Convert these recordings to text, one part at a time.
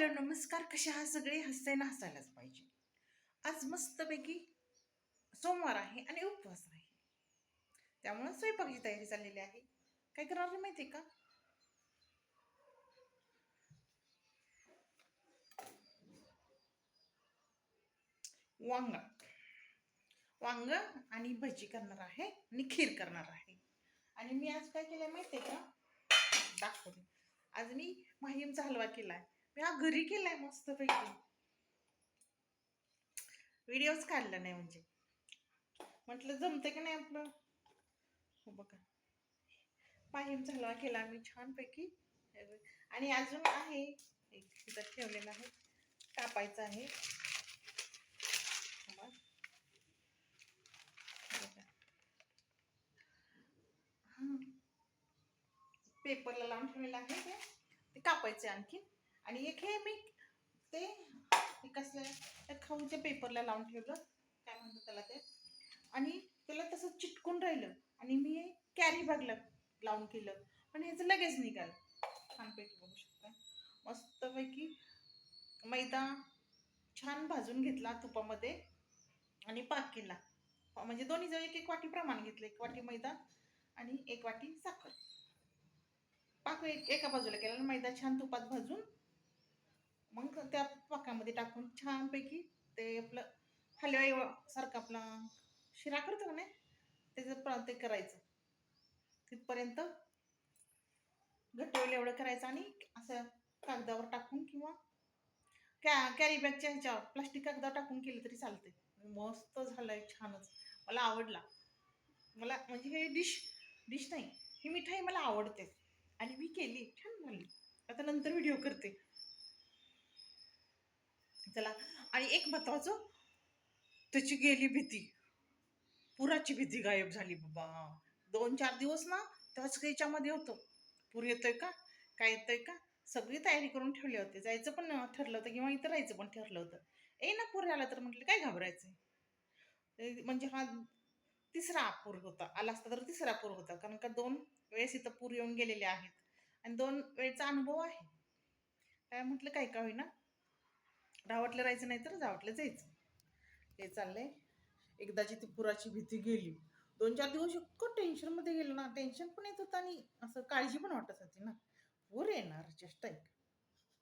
Hello नमस्कार. कशा हा सगळे हसते ना हसायलाच पाहिजे. आज मस्तपैकी सोमवार आहे आणि उपवास आहे. त्यामुळे स्वयंपाकाची तयारी चाललेली आहे. काय करणार माहिती का? वांग. वांग आणि भजी करणार आहे आणि खीर करणार आहे. आणि मी आज काय केलंय माहिती आहे का? दाखवते. आज मी माहीमचा हलवा केला आहे मी हा घरी केलाय मस्तपैकी. व्हिडिओच काढला नाही म्हणजे. म्हटलं जमते की नाही आपलं? हो बघा. पाहिम झाला केला मी छानपैकी. आणि अजून आहे एक इथं ठेवलेला आहे. कापायचं आहे. पेपरला लावून ठेवलेलं आहे ते. ते कापायचे आणखी आणि एक हे मी ते कसलं त्या खाऊच्या पेपरला लावून ठेवलं. काय म्हणतात त्याला ते? आणि त्याला तसं चिटकून राहिलं. आणि मी कॅरी बॅगला लावून केलं. आणि ह्याचं लगेच निघाल. छानपैकी बघू शकता. मस्तपैकी मैदा छान भाजून घेतला तुपामध्ये आणि पाक केला म्हणजे दोन्ही जण एक एक वाटी प्रमाण घेतलं. एक वाटी मैदा आणि एक वाटी साखर. पाक एक एका बाजूला केला आणि मैदा छान तुपात भाजून मग त्या पाकामध्ये टाकून छानपैकी ते आपलं हलव्या सारखं आपला शिरा करतो का नाही त्याचं प्र- ते करायचं. तिथपर्यंत घट्टवेल एवढं करायचं आणि असं कागदावर टाकून किंवा कॅ कॅरी बॅगच्या ह्याच्यावर प्लास्टिक कागदावर टाकून केलं तरी चालते मस्त झालं आहे छानच. मला आवडला. मला म्हणजे हे डिश डिश नाही ही मिठाई मला आवडते. आणि मी केली छान झाली. आता नंतर व्हिडिओ करते. चला. आणि एक महत्वाचं त्याची गेली भीती. पुराची भीती गायब झाली बाबा. दोन चार दिवस ना त्याच याच्यामध्ये होतं. पूर येतोय का? काय येतोय का? सगळी तयारी करून ठेवली होती. जायचं पण ठरलं होतं किंवा इथं राहायचं पण ठरलं होतं. ए ना पूर आला तर म्हटलं काय घाबरायचं म्हणजे हा तिसरा पूर होता. आला असता तर तिसरा पूर होता. कारण का दोन वेळेस इथं पूर येऊन गेलेले आहेत. आणि दोन वेळचा अनुभव आहे. काय म्हटलं काय का होईना? धावटलं राहायचं नाही तर धावटलं जायचं. हे चाललंय. एकदाची ती पुराची भीती गेली. दोन चार दिवस इतकं टेन्शनमध्ये गेलो ना टेन्शन पण येत होतं आणि असं काळजी पण वाटत होती ना. पूर येणार जस्ट ऐक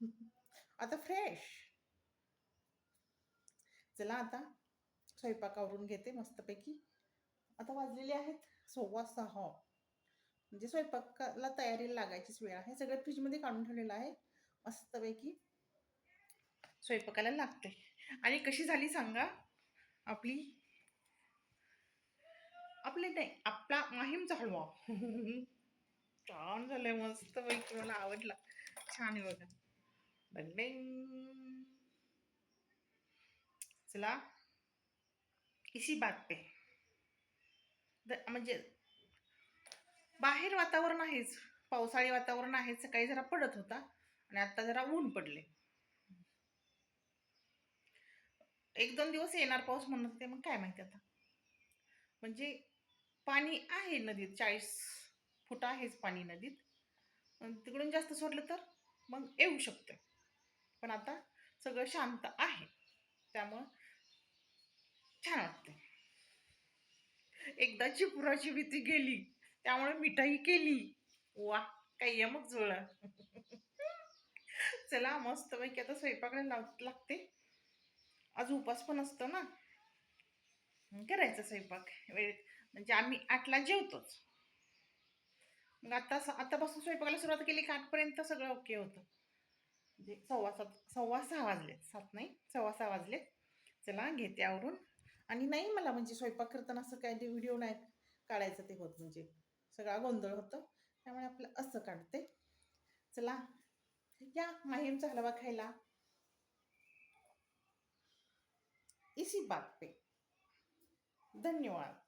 आता फ्रेश चला आता स्वयंपाक आवरून घेते मस्तपैकी. आता वाजलेले आहेत सव्वा सहा. म्हणजे स्वयंपाकाला तयारीला लागायचीच वेळ आहे. सगळं फ्रीजमध्ये काढून ठेवलेलं आहे. मस्तपैकी. स्वयंपाकाला लागते आणि कशी झाली सांगा? आपली? आपले नाही आपला माहीमचा हलवा छान झालंय मस्त पैकी मला आवडला. छान आहे बघा. बंडिंग चला. इसी बात पे. म्हणजे बाहेर वातावरण आहेच. पावसाळी वातावरण आहे सकाळी जरा पडत होता. आणि आता जरा ऊन पडले एक दोन दिवस येणार पाऊस म्हणत होते मग काय माहिती आता. म्हणजे पाणी आहे नदीत चाळीस फुट आहेच पाणी नदीत. तिकडून जास्त सोडलं तर मग येऊ शकतं. पण आता सगळं शांत आहे. त्यामुळं छान वाटते एकदाची पुराची भीती गेली त्यामुळे मिठाई केली. वा काही मग जुळलं. चला मस्त पैकी आता स्वयंपाकाला लाव लागते. आज उपास पण असतो ना. करायचा करायचं स्वयंपाक वेळेत. म्हणजे आम्ही आठला जेवतोच. मग आता आतापासून स्वयंपाकाला सुरुवात केली की आठपर्यंत सगळं ओके होतं. म्हणजे सव्वा सात सव्वा सहा वाजलेत. सात नाही सव्वा सहा वाजलेत. चला घेते आवरून. आणि नाही मला म्हणजे स्वयंपाक करताना असं काय ते व्हिडिओ नाही काढायचं ते होत म्हणजे सगळा गोंधळ होतं. त्यामुळे आपलं असं काढते. चला या माहीमचा हलवा खायला. इसी बातमी धन्यवाद